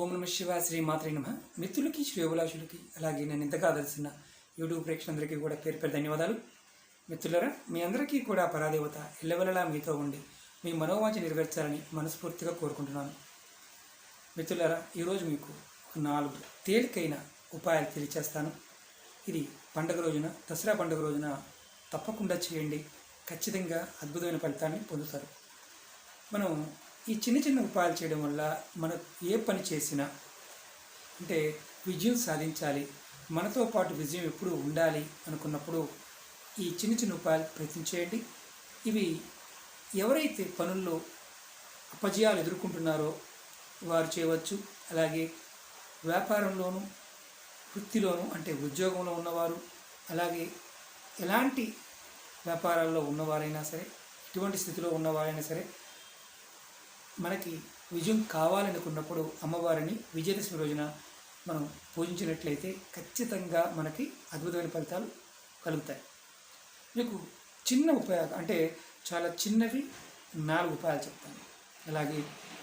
ఓం నమ శివ శ్రీ మాత్రే నమ. మిత్రులకి శ్రేయోభిలాషులకి అలాగే నేను ఇంతగా తెలిసిన యూట్యూబ్ ప్రేక్షకులందరికీ కూడా పేరు పేరు ధన్యవాదాలు. మిత్రులరా మీ అందరికీ కూడా పరాదేవత ఎల్లవెల్లలా మీతో ఉండి మీ మనోవాంఛ నెరవేర్చాలని మనస్ఫూర్తిగా కోరుకుంటున్నాను. మిత్రులరా ఈరోజు మీకు నాలుగు తేలికైన ఉపాయాలు తెలియచేస్తాను. ఇది పండుగ రోజున దసరా పండుగ రోజున తప్పకుండా చేయండి. ఖచ్చితంగా అద్భుతమైన ఫలితాన్ని పొందుతారు. మనం ఈ చిన్న చిన్న ఉపాయాలు చేయడం వల్ల మనం ఏ పని చేసినా అంటే విజయం సాధించాలి మనతో పాటు విజయం ఎప్పుడు ఉండాలి అనుకున్నప్పుడు ఈ చిన్న చిన్న ఉపాయాలు ప్రయత్నం చేయండి. ఇవి ఎవరైతే పనుల్లో అపజయాలు ఎదుర్కొంటున్నారో వారు చేయవచ్చు. అలాగే వ్యాపారంలోనూ వృత్తిలోనూ అంటే ఉద్యోగంలో ఉన్నవారు అలాగే ఎలాంటి వ్యాపారాల్లో ఉన్నవారైనా సరే ఎటువంటి స్థితిలో ఉన్నవారైనా సరే మనకి విజయం కావాలనుకున్నప్పుడు అమ్మవారిని విజయదశమి రోజున మనం పూజించినట్లయితే ఖచ్చితంగా మనకి అద్భుతమైన ఫలితాలు కలుగుతాయి. మీకు చిన్న ఉపయోగం అంటే చాలా చిన్నవి నాలుగు ఉపాయాలు చెప్తాను. అలాగే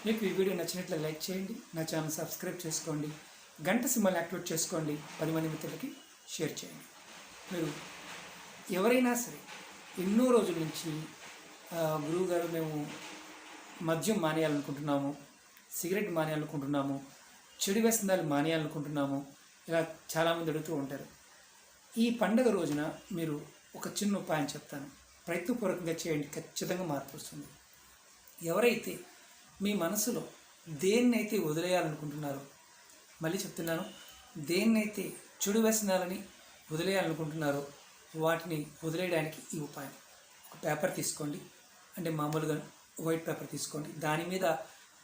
మీకు ఈ వీడియో నచ్చినట్లు లైక్ చేయండి నా ఛానల్ సబ్స్క్రైబ్ చేసుకోండి గంట సింబల్ యాక్టివేట్ చేసుకోండి పది మంది మిత్రులకి షేర్ చేయండి. మీరు ఎవరైనా సరే ఎన్నో రోజుల నుంచి గురువుగారు మేము మద్యం మానేయాలనుకుంటున్నాము సిగరెట్ మానేయాలనుకుంటున్నాము చెడు వ్యసనాలు మానేయాలనుకుంటున్నాము ఇలా చాలామంది అడుగుతూ ఉంటారు. ఈ పండగ రోజున మీరు ఒక చిన్న ఉపాయం చెప్తాను. ప్రయత్నపూర్వకంగా చేయండి ఖచ్చితంగా మార్పు వస్తుంది. ఎవరైతే మీ మనసులో దేన్నైతే వదిలేయాలనుకుంటున్నారో మళ్ళీ చెప్తున్నాను దేన్నైతే చెడు వ్యసనాలని వదిలేయాలనుకుంటున్నారో వాటిని వదిలేయడానికి ఈ ఉపాయం. ఒక పేపర్ తీసుకోండి. అంటే మామూలుగా వైట్ పేపర్ తీసుకోండి. దాని మీద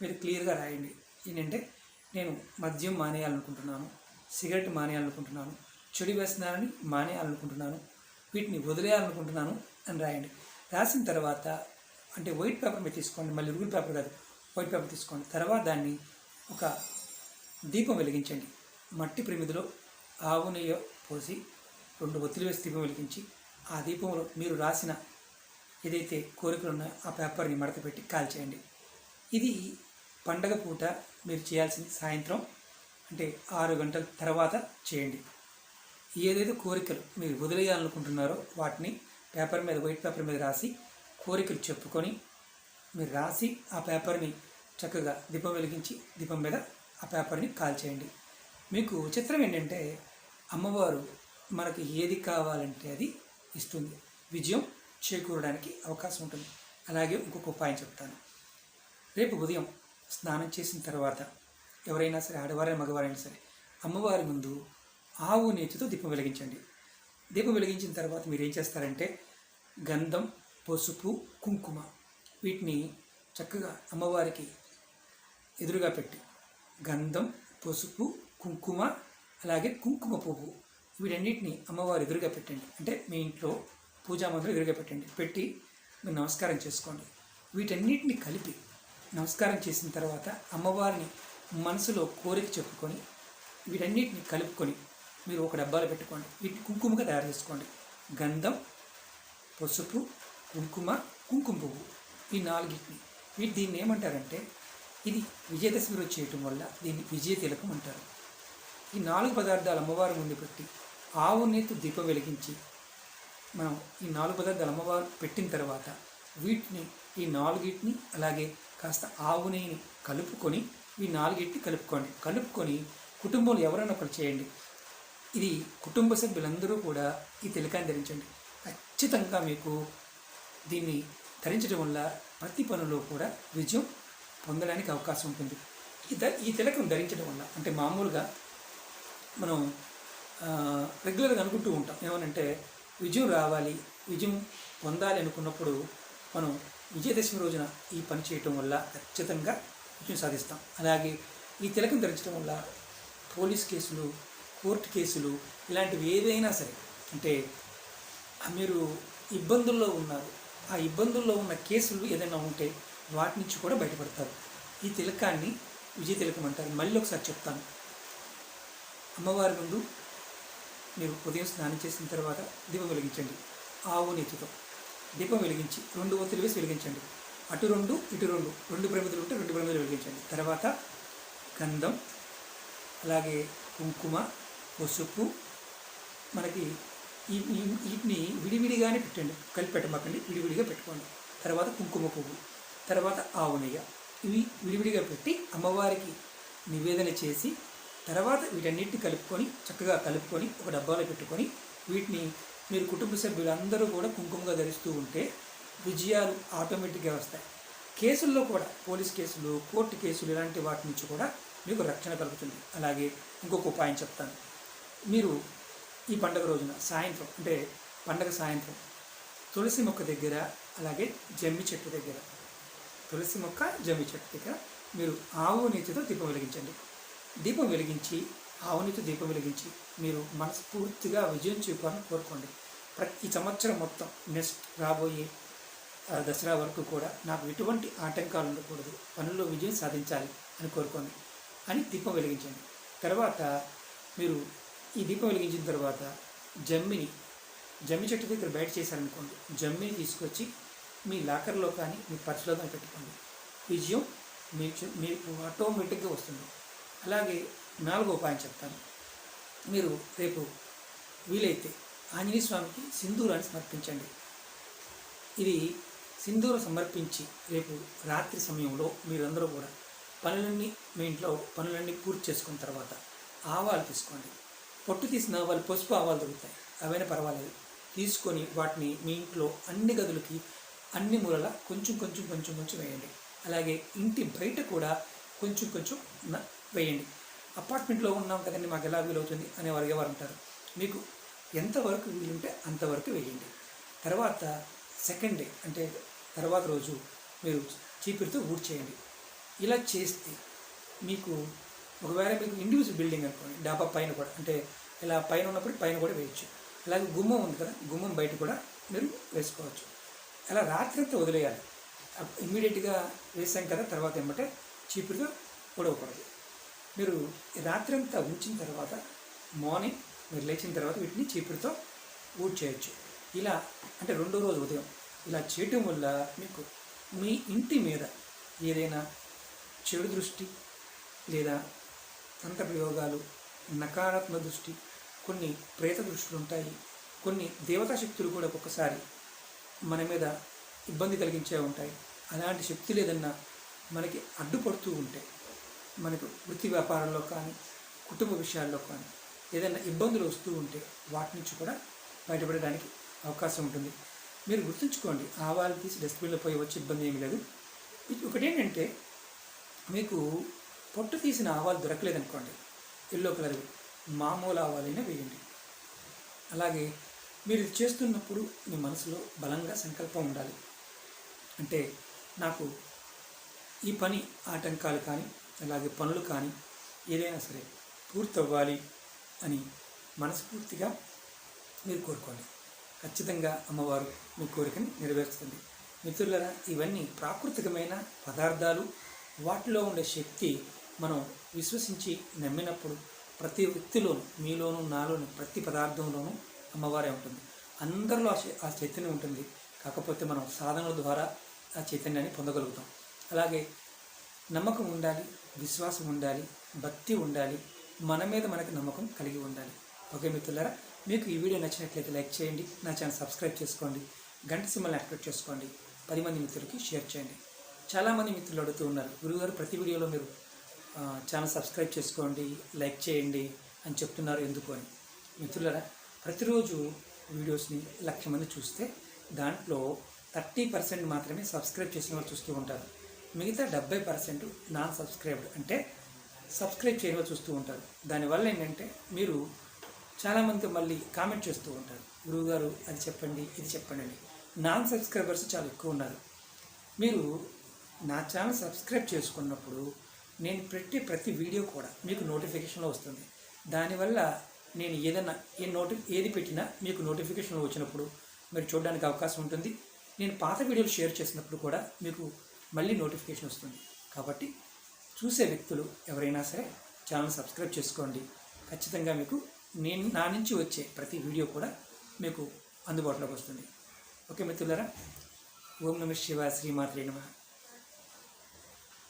మీరు క్లియర్గా రాయండి. ఏంటంటే నేను మద్యం మానేయాలనుకుంటున్నాను సిగరెట్ మానేయాలనుకుంటున్నాను చెడు వ్యసనాలని మానేయాలనుకుంటున్నాను వీటిని వదిలేయాలనుకుంటున్నాను అని రాయండి. రాసిన తర్వాత అంటే వైట్ పేపర్ మీద తీసుకోండి. మళ్ళీ రూల్ పేపర్ కాదు వైట్ పేపర్ తీసుకోండి. తర్వాత దాన్ని ఒక దీపం వెలిగించండి. మట్టి ప్రమిదిలో ఆవు నెయ్యి పోసి రెండు ఒత్తిడి వేసి దీపం వెలిగించి ఆ దీపంలో మీరు రాసిన ఏదైతే కోరికలు ఉన్నాయో ఆ పేపర్ని మడత పెట్టి కాల్చేయండి ఇది పండగ పూట మీరు చేయాల్సింది సాయంత్రం అంటే ఆరు గంటల తర్వాత చేయండి. ఏదైతే కోరికలు మీరు వదిలేయాలనుకుంటున్నారో వాటిని పేపర్ మీద వైట్ పేపర్ మీద రాసి కోరికలు చెప్పుకొని మీరు రాసి ఆ పేపర్ని చక్కగా దీపం వెలిగించి దీపం మీద ఆ పేపర్ని కాల్చేయండి మీకు చిత్రం ఏంటంటే అమ్మవారు మనకి ఏది కావాలంటే అది ఇస్తుంది. విజయం చేకూరడానికి అవకాశం ఉంటుంది. అలాగే ఇంకొక ఉపాయం చెప్తాను. రేపు ఉదయం స్నానం చేసిన తర్వాత ఎవరైనా సరే ఆడవారైనా మగవారైనా సరే అమ్మవారి ముందు ఆవు నేతితో దీపం వెలిగించండి. దీపం వెలిగించిన తర్వాత మీరు ఏం చేస్తారంటే గంధం పసుపు కుంకుమ వీటిని చక్కగా అమ్మవారికి ఎదురుగా పెట్టి గంధం పసుపు కుంకుమ అలాగే కుంకుమ పువ్వు వీటన్నిటిని అమ్మవారి ఎదురుగా పెట్టండి. అంటే మీ ఇంట్లో పూజా మందిరం ఎదురుగా పెట్టండి. పెట్టి మీరు నమస్కారం చేసుకోండి. వీటన్నిటిని కలిపి నమస్కారం చేసిన తర్వాత అమ్మవారిని మనసులో కోరిక చెప్పుకొని వీటన్నిటిని కలుపుకొని మీరు ఒక డబ్బాలో పెట్టుకోండి. వీటిని కుంకుమగా తయారు చేసుకోండి. గంధం పసుపు కుంకుమ కుంకుమ పువ్వు ఈ నాలుగింటిని. వీటి దీన్ని ఏమంటారంటే ఇది విజయదశమి రోజు చేయటం వల్ల దీన్ని విజయ తిలకం అంటారు. ఈ నాలుగు పదార్థాలు అమ్మవారి ముందు పెట్టి ఆవు నేతు దీపం వెలిగించి మనం ఈ నాలుగు పదార్థాలు అమ్మవారు పెట్టిన తర్వాత వీటిని ఈ నాలుగిటిని అలాగే కాస్త ఆవు నెయ్యిని కలుపుకొని ఈ నాలుగిటిని కలుపుకోండి. కలుపుకొని కుటుంబంలో ఎవరైనా ఒకరు చేయండి. ఇది కుటుంబ సభ్యులందరూ కూడా ఈ తిలకాన్ని ధరించండి. ఖచ్చితంగా మీకు దీన్ని ధరించడం వల్ల ప్రతి పనిలో కూడా విజయం పొందడానికి అవకాశం ఉంటుంది. ఈ ద ఈ తిలకం ధరించడం వల్ల అంటే మామూలుగా మనం రెగ్యులర్గా అనుకుంటూ ఉంటాం. ఏమనంటే విజయం రావాలి విజయం పొందాలి అనుకున్నప్పుడు మనం విజయదశమి రోజున ఈ పని చేయటం వల్ల ఖచ్చితంగా విజయం సాధిస్తాం. అలాగే ఈ తిలకం ధరించడం వల్ల పోలీస్ కేసులు కోర్టు కేసులు ఇలాంటివి ఏదైనా సరే అంటే మీరు ఇబ్బందుల్లో ఉన్నారు ఆ ఇబ్బందుల్లో ఉన్న కేసులు ఏదైనా ఉంటే వాటి నుంచి కూడా బయటపడతారు. ఈ తిలకాన్ని విజయ తిలకం అంటారు. మళ్ళీ ఒకసారి చెప్తాను. అమ్మవారి ముందు మీరు ఉదయం స్నానం చేసిన తర్వాత దీపం వెలిగించండి. ఆవు నెత్తితో దీపం వెలిగించి రెండు ఒత్తిడి వేసి వెలిగించండి. అటు రెండు ఇటు రెండు. రెండు ప్రమిదలు ఉంటే రెండు ప్రమిదలు వెలిగించండి. తర్వాత గంధం అలాగే కుంకుమ పసుపు మనకి ఈ వీటిని విడివిడిగానే పెట్టండి. కలిపి పెట్టమాకండి. విడివిడిగా పెట్టుకోండి. తర్వాత కుంకుమ పువ్వు తర్వాత ఆవు ఇవి విడివిడిగా పెట్టి అమ్మవారికి నివేదన చేసి తర్వాత వీటన్నిటిని కలుపుకొని చక్కగా కలుపుకొని ఒక డబ్బాలో పెట్టుకొని వీటిని మీరు కుటుంబ సభ్యులందరూ కూడా కుంకుమగా ధరిస్తూ ఉంటే విజయాలు ఆటోమేటిక్గా వస్తాయి. కేసుల్లో కూడా పోలీస్ కేసులు కోర్టు కేసులు ఇలాంటి వాటి నుంచి కూడా మీకు రక్షణ కలుగుతుంది. అలాగే ఇంకొక ఉపాయం చెప్తాను. మీరు ఈ పండగ రోజున సాయంత్రం అంటే పండగ సాయంత్రం తులసి మొక్క దగ్గర అలాగే జమ్మి చెట్టు దగ్గర తులసి మొక్క జమ్మి చెట్టు దగ్గర మీరు ఆవు నీతితో దీపం వెలిగించండి. దీపం వెలిగించి ఆవునితో దీపం వెలిగించి మీరు మనస్ఫూర్తిగా విజయం చూపాలని కోరుకోండి. ప్రతి సంవత్సరం మొత్తం నెక్స్ట్ రాబోయే దసరా వరకు కూడా నాకు ఎటువంటి ఆటంకాలు ఉండకూడదు. పనుల్లో విజయం సాధించాలి అని కోరుకోండి. అని దీపం వెలిగించండి. తర్వాత మీరు ఈ దీపం వెలిగించిన తర్వాత జమ్మిని జమ్మి చెట్టు దగ్గర బయట చేశారనుకోండి. జమ్మిని తీసుకొచ్చి మీ లాకర్లో కానీ మీ పర్సులో కానీ పెట్టుకోండి. విజయం మీకు మీకు ఆటోమేటిక్గా వస్తుంది. అలాగే నాలుగో ఉపాయం చెప్తాను. మీరు రేపు వీలైతే ఆంజనేయ స్వామికి సింధూరాన్ని సమర్పించండి. ఇది సింధూరం సమర్పించి రేపు రాత్రి సమయంలో మీరందరూ కూడా పనులన్నీ మీ ఇంట్లో పనులన్నీ పూర్తి చేసుకున్న తర్వాత ఆవాలు తీసుకోండి. పొట్టు తీసిన ఆవాలు పసుపు ఆవాలు దొరుకుతాయి. అవైనా పర్వాలేదు. తీసుకొని వాటిని మీ ఇంట్లో అన్ని గదులకి అన్ని మూలలా కొంచెం కొంచెం కొంచెం కొంచెం వేయండి. అలాగే ఇంటి బయట కూడా కొంచెం కొంచెం వేయండి. అపార్ట్మెంట్లో ఉన్నాం కదండి మాకు ఎలా వీలవుతుంది అనే వారు ఎవరు అంటారు మీకు ఎంతవరకు వీలుంటే అంతవరకు వేయండి. తర్వాత సెకండ్ డే అంటే తర్వాత రోజు మీరు చీపురుతో ఊడ్ చేయండి. ఇలా చేస్తే మీకు ఒకవేళ మీకు ఇండివిజువల్ బిల్డింగ్ అనుకోండి డాబా పైన కూడా అంటే ఇలా పైన ఉన్నప్పుడు పైన కూడా వేయచ్చు. అలాగే గుమ్మం ఉంది కదా గుమ్మం బయట కూడా మీరు వేసుకోవచ్చు. అలా రాత్రి అంతా వదిలేయాలి. ఇమ్మీడియట్గా వేసాం కదా తర్వాత ఏమంటే చీపురుతో పొడవకూడదు మీరు రాత్రి అంతా ఉంచిన తర్వాత మార్నింగ్ మీరు లేచిన తర్వాత వీటిని చీపురుతో ఊడ్ చేయొచ్చు. ఇలా అంటే రెండో రోజు ఉదయం ఇలా చేయటం వల్ల మీకు మీ ఇంటి మీద ఏదైనా చెడు దృష్టి లేదా తంత్ర ప్రయోగాలు నకారాత్మక దృష్టి కొన్ని ప్రేత దృష్టిలు ఉంటాయి. కొన్ని దేవతా శక్తులు కూడా ఒక్కొక్కసారి మన మీద ఇబ్బంది కలిగించే ఉంటాయి. అలాంటి శక్తులు ఏదన్నా మనకి అడ్డుపడుతూ ఉంటే మనకు వృత్తి వ్యాపారంలో కానీ కుటుంబ విషయాల్లో కానీ ఏదైనా ఇబ్బందులు వస్తూ ఉంటే వాటి నుంచి కూడా బయటపడడానికి అవకాశం ఉంటుంది. మీరు గుర్తుంచుకోండి ఆవాలు తీసి డస్ట్బిన్లో పోయి వచ్చే ఇబ్బంది ఏమీ లేదు. ఒకటేంటంటే మీకు పొట్టు తీసిన ఆవాలు దొరకలేదనుకోండి ఎల్లో కలర్ మామూలు ఆవాలైనా వేయండి. అలాగే మీరు ఇది చేస్తున్నప్పుడు మీ మనసులో బలంగా సంకల్పం ఉండాలి. అంటే నాకు ఈ పని ఆటంకాలు కానీ అలాగే పనులు కానీ ఏదైనా సరే పూర్తవ్వాలి అని మనస్ఫూర్తిగా మీరు కోరుకోండి. ఖచ్చితంగా అమ్మవారు మీ కోరికని నెరవేరుస్తుంది మిత్రులరా ఇవన్నీ ప్రాకృతికమైన పదార్థాలు. వాటిలో ఉండే శక్తి మనం విశ్వసించి నమ్మినప్పుడు ప్రతి వ్యక్తిలోను మీలోను నాలోను ప్రతి పదార్థంలోనూ అమ్మవారే ఉంటుంది. అందరిలో ఆ ఆ చైతన్యం ఉంటుంది. కాకపోతే మనం సాధనల ద్వారా ఆ చైతన్యాన్ని పొందగలుగుతాం. అలాగే నమ్మకం ఉండాలి విశ్వాసం ఉండాలి భక్తి ఉండాలి మన మీద మనకు నమ్మకం కలిగి ఉండాలి. ఓకే మిత్రులారా మీకు ఈ వీడియో నచ్చినట్లయితే లైక్ చేయండి నా ఛానల్ సబ్స్క్రైబ్ చేసుకోండి గంట సిమ్మల్ని యాక్టివేట్ చేసుకోండి పది మంది మిత్రులకి షేర్ చేయండి. చాలామంది మిత్రులు అడుగుతూ ఉన్నారు గురువుగారు ప్రతి వీడియోలో మీరు ఛానల్ సబ్స్క్రైబ్ చేసుకోండి లైక్ చేయండి అని చెప్తున్నారు ఎందుకు అని. మిత్రులారా ప్రతిరోజు వీడియోస్ని లక్ష మంది చూస్తే దాంట్లో థర్టీ పర్సెంట్ మాత్రమే సబ్స్క్రైబ్ చేసిన వాళ్ళు చూస్తూ ఉంటారు. మిగతా డెబ్బై పర్సెంట్ నాన్ సబ్స్క్రైబ్డ్ అంటే సబ్స్క్రైబ్ చేయని చూస్తూ ఉంటారు. దానివల్ల ఏంటంటే మీరు చాలామంది మళ్ళీ కామెంట్ చేస్తూ ఉంటారు. గురువుగారు అది చెప్పండి ఇది చెప్పండి అని. నాన్ సబ్స్క్రైబర్స్ చాలా ఎక్కువ ఉన్నారు. మీరు నా ఛానల్ సబ్స్క్రైబ్ చేసుకున్నప్పుడు నేను పెట్టే ప్రతి వీడియో కూడా మీకు నోటిఫికేషన్లో వస్తుంది. దానివల్ల నేను ఏదైనా ఏ నోటి ఏది పెట్టినా మీకు నోటిఫికేషన్ వచ్చినప్పుడు మీరు చూడడానికి అవకాశం ఉంటుంది. నేను పాత వీడియోలు షేర్ చేసినప్పుడు కూడా మీకు మళ్ళీ నోటిఫికేషన్ వస్తుంది. కాబట్టి చూసే వ్యక్తులు ఎవరైనా సరే ఛానల్ సబ్స్క్రైబ్ చేసుకోండి. ఖచ్చితంగా మీకు నేను నా నుంచి వచ్చే ప్రతి వీడియో కూడా మీకు అందుబాటులోకి వస్తుంది. ఓకే మిత్రులరా ఓం నమ శివ శ్రీమాత్రే నమ.